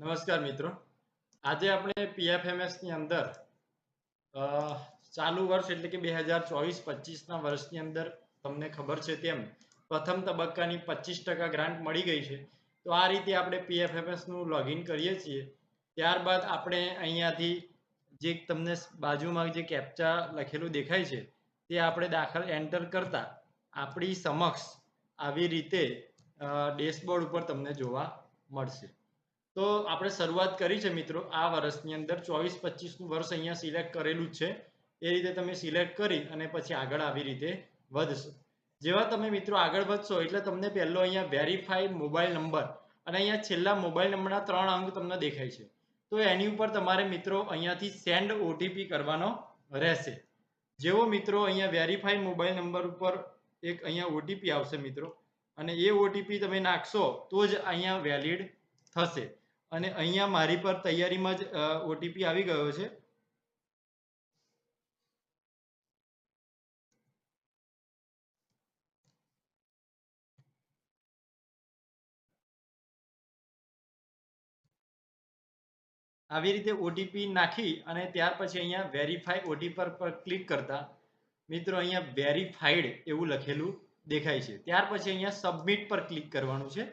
નમસ્કાર મિત્રો. આજે આપણે પીએફએમએસની અંદર ચાલુ વર્ષ એટલે કે બે હજાર ચોવીસ પચીસના વર્ષની અંદર તમને ખબર છે તેમ, પ્રથમ તબક્કાની પચીસ ટકા ગ્રાન્ટ મળી ગઈ છે. તો આ રીતે આપણે પીએફએમએસનું લોગિન કરીએ છીએ. ત્યારબાદ આપણે અહીંયાથી જે તમને બાજુમાં જે કેપ્ચા લખેલું દેખાય છે, તે આપણે દાખલ એન્ટર કરતા આપણી સમક્ષ આવી રીતે ડેશબોર્ડ ઉપર તમને જોવા મળશે. તો આપણે શરૂઆત કરી છે મિત્રો, આ વર્ષની અંદર ચોવીસ પચીસનું વર્ષ અહીંયા સિલેક્ટ કરેલું છે. એ રીતે તમે સિલેક્ટ કરી અને પછી આગળ આવી રીતે વધશો. જેવા તમે મિત્રો આગળ વધશો એટલે તમને પહેલો અહીંયા વેરીફાઈડ મોબાઈલ નંબર અને અહીંયા છેલ્લા મોબાઈલ નંબરના ત્રણ અંક તમને દેખાય છે. તો એની ઉપર તમારે મિત્રો અહીંયાથી સેન્ડ ઓટીપી કરવાનો રહેશે. જેવો મિત્રો અહીંયા વેરીફાઈડ મોબાઈલ નંબર ઉપર એક અહીંયા ઓટીપી આવશે મિત્રો અને એ ઓટીપી તમે નાખશો તો જ અહીંયા વેલિડ થશે. અને અહીંયા મારી પર તૈયારીમાં જ ઓટીપી આવી ગયો છે. આવી રીતે ઓટીપી નાખી અને ત્યાર પછી અહીંયા વેરીફાઈ પર પર ક્લિક કરતા મિત્રો અહીંયા વેરીફાઈડ એવું લખેલું દેખાય છે. ત્યાર પછી અહીંયા સબમિટ પર ક્લિક કરવાનું છે.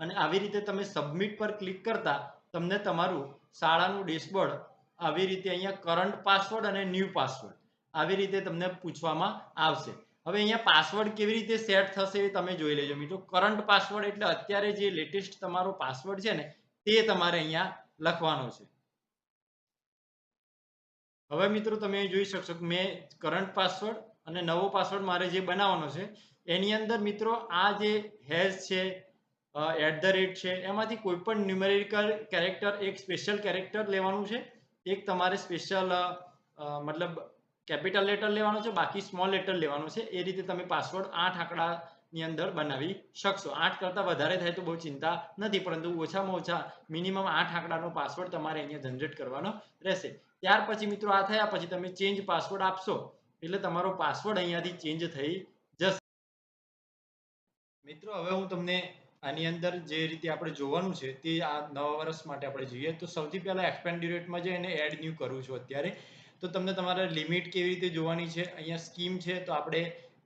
અને આવી રીતે તમે સબમિટ પર ક્લિક કરતા તમને તમારું શાળાનું ડેશબોર્ડ આવી રીતે અહીંયા કરંટ પાસવર્ડ અને ન્યૂ પાસવર્ડ આવી રીતે તમને પૂછવામાં આવશે. હવે અહીંયા પાસવર્ડ કેવી રીતે સેટ થશે એ તમે જોઈ લેજો મિત્રો. કરંટ પાસવર્ડ એટલે અત્યારે જે લેટેસ્ટ તમારો પાસવર્ડ છે ને, તે તમારે અહીંયા લખવાનો છે. હવે મિત્રો તમે જોઈ શકશો કે મેં કરંટ પાસવર્ડ અને નવો પાસવર્ડ મારે જે બનાવવાનો છે, એની અંદર મિત્રો આ જે હેઝ છે એટ ધ રેટ છે. એમાંથી કોઈ પણ ન્યુમેરિકલ કેરેક્ટર એક સ્પેશિયલ કેરેક્ટર લેવાનું છે. એક તમારે સ્પેશિયલ મતલબ કેપિટલ લેટર લેવાનો છે, બાકી સ્મોલ લેટર લેવાનો છે. એ રીતે તમે પાસવર્ડ આઠ આંકડાની અંદર બનાવી શકશો. આઠ કરતાં વધારે થાય તો બહુ ચિંતા નથી, પરંતુ ઓછામાં ઓછા મિનિમમ આઠ આંકડાનો પાસવર્ડ તમારે અહીંયા જનરેટ કરવાનો રહેશે. ત્યાર પછી મિત્રો આ થયા પછી તમે ચેન્જ પાસવર્ડ આપશો. એટલે તમારો પાસવર્ડ અહીંયાથી ચેન્જ થઈ જશે. મિત્રો, હવે હું તમને આની અંદર જે રીતે આપણે જોવાનું છે તે આ નવા વર્ષ માટે આપણે જોઈએ તો સૌથી પહેલા એક્સપેન્ડ્યુરેટમાં જે એને એડ ન્યૂ કરું છું અત્યારે. તો તમને તમારે લિમિટ કેવી રીતે જોવાની છે? અહીંયા સ્કીમ છે તો આપણે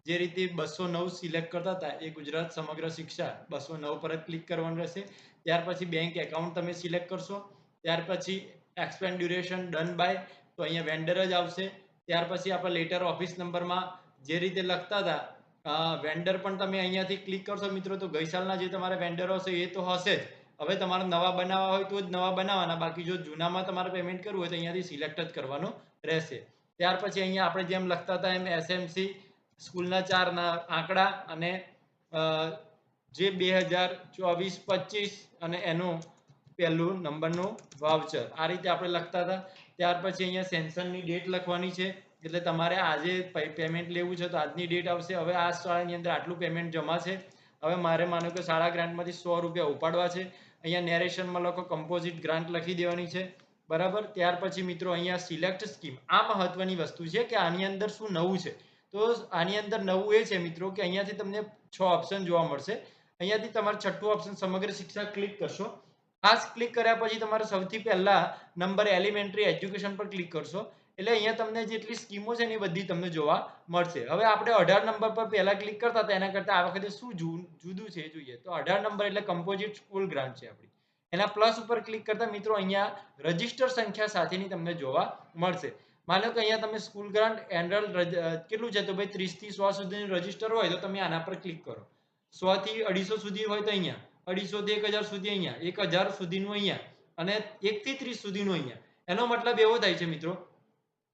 જે રીતે બસો નવ સિલેક્ટ કરતા હતા એ ગુજરાત સમગ્ર શિક્ષા બસો નવ પર જ ક્લિક કરવાનું રહેશે. ત્યાર પછી બેંક એકાઉન્ટ તમે સિલેક્ટ કરશો. ત્યાર પછી એક્સપેન્ડ્યુરેશન ડન બાય તો અહીંયા વેન્ડર જ આવશે. ત્યાર પછી આપણે લેટર ઓફિસ નંબરમાં જે રીતે લખતા હતા વેન્ડર પણ તમે અહીંયાથી ક્લિક કરશો મિત્રો તો ગઈસાલના જે તમારા વેન્ડરો હશે એ તો હશે જ. હવે તમારે નવા બનાવવા હોય તો જ નવા બનાવવાના. બાકી જો જૂનામાં તમારે પેમેન્ટ કરવું હોય તો અહીંયાથી સિલેક્ટ જ કરવાનું રહેશે. ત્યાર પછી અહીંયા આપણે જેમ લખતા હતા એમ એસએમસી સ્કૂલના ચારના આંકડા અને જે બે હજાર ચોવીસ પચીસ અને એનું પહેલું નંબરનું વાવચર આ રીતે આપણે લખતા હતા. ત્યાર પછી અહીંયા સેન્સનની ડેટ લખવાની છે. એટલે તમારે આજે પેમેન્ટ લેવું છે તો આજની ડેટ આવશે. હવે આ શાળાની અંદર આટલું પેમેન્ટ જમા છે હવે મારે માનો કે શાળા ગ્રાન્ટમાંથી સો રૂપિયા ઉપાડવા છે. અહીંયા નેરેશનમાં લખો કમ્પોઝિટ ગ્રાન્ટ લખી દેવાની છે. બરાબર? ત્યાર પછી મિત્રો અહીંયા સિલેક્ટ સ્કીમ આ મહત્વની વસ્તુ છે કે આની અંદર શું નવું છે. તો આની અંદર નવું એ છે મિત્રો કે અહીંયાથી તમને છ ઓપ્શન જોવા મળશે. અહીંયાથી તમારે છઠ્ઠું ઓપ્શન સમગ્ર શિક્ષા ક્લિક કરશો. ખાસ ક્લિક કર્યા પછી તમારે સૌથી પહેલા નંબર એલિમેન્ટરી એજ્યુકેશન પર ક્લિક કરશો. એટલે અહીંયા તમને જેટલી સ્કીમો છે ને એ બધી તમને જોવા મળશે. હવે આપણે અઢાર નંબર પર પહેલા ક્લિક કરતા હતા, એના કરતા આ વખતે શું જુદું છે જોઈએ. તો અઢાર નંબર એટલે કમ્પોઝિટ સ્કૂલ ગ્રાન્ટ છે આપણી. એના પ્લસ ઉપર ક્લિક કરતા મિત્રો અહીંયા રજિસ્ટર સંખ્યા સાથેની તમને જોવા મળશે. માનો કે અહીંયા તમે સ્કૂલ ગ્રાન્ટ એનરલ કેટલું છે? તો ભાઈ ત્રીસથી સો સુધીનું રજિસ્ટર હોય તો તમે આના પર ક્લિક કરો. સો થી અઢીસો સુધી હોય તો અહીંયા. અઢીસો થી એક હજાર સુધી અહીંયા. એક હજાર સુધીનું અહીંયા. અને એકથી ત્રીસ સુધીનું અહીંયા. એનો મતલબ એવો થાય છે મિત્રો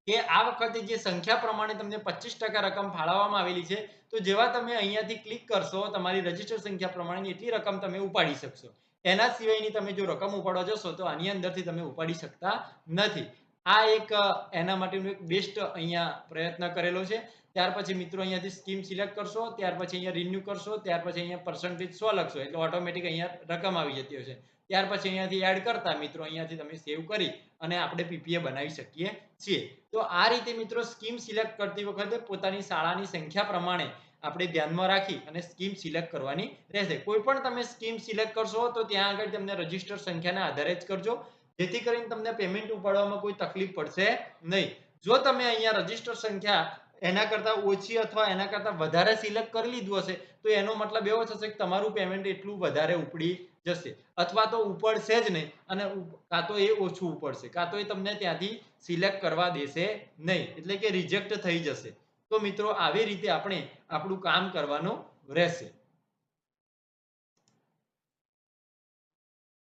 કે આ વખતે જે સંખ્યા પ્રમાણે તમને પચીસ ટકા રકમ ફાળવવામાં આવેલી છે, તો જેવા તમે અહીંયાથી ક્લિક કરશો, તમારી રજિસ્ટર સંખ્યા પ્રમાણે એટલી રકમ તમે ઉપાડી શકશો. એના સિવાયની તમે જો રકમ ઉપાડવા જશો, તો આની અંદરથી તમે ઉપાડી શકતા નથી. આ એક, એના માટેનું એક બેસ્ટ અહીંયા પ્રયત્ન કરેલો છે. ત્યાર પછી મિત્રો અહીંયાથી સ્કીમ સિલેક્ટ કરશો, ત્યાર પછી અહીંયા રિન્યુ કરશો, ત્યાર પછી અહીંયા પર્સન્ટેજ સો લખશો, એટલે ઓટોમેટિક અહીંયા રકમ આવી જતી હશે. ત્યાર પછી અહીંયાથી એડ કરતા મિત્રો અહીંયાથી તમે સેવ કરી અને આપણે પીપીએ બનાવી શકીએ છીએ. તો આ રીતે મિત્રો સ્કીમ સિલેક્ટ કરતી વખતે પોતાની શાળાની સંખ્યા પ્રમાણે આપણે ધ્યાનમાં રાખી અને સ્કીમ સિલેક્ટ કરવાની રહેશે. કોઈ પણ તમે સ્કીમ સિલેક્ટ કરશો તો ત્યાં આગળ તમને રજિસ્ટર સંખ્યાના આધારે જ કરજો. જેથી કરીને તમને પેમેન્ટ ઉપાડવામાં કોઈ તકલીફ પડશે નહીં. જો તમે અહીંયા રજિસ્ટર સંખ્યા એના કરતા ઓછી અથવા એના કરતા વધારે સિલેક્ટ કરી લીધું હશે, તો એનો મતલબ એવો થશે કે તમારું પેમેન્ટ એટલું વધારે ઉપડી જશે. અથવા તો ઉપડશે જ નહીં, અને કાં તો એ ઓછું ઉપડશે, કાં તો એ તમને ત્યાંથી સિલેક્ટ કરવા દેશે નહીં, એટલે કે રિજેક્ટ થઈ જશે. તો મિત્રો, આવી રીતે આપણે આપણું કામ કરવાનું રહેશે.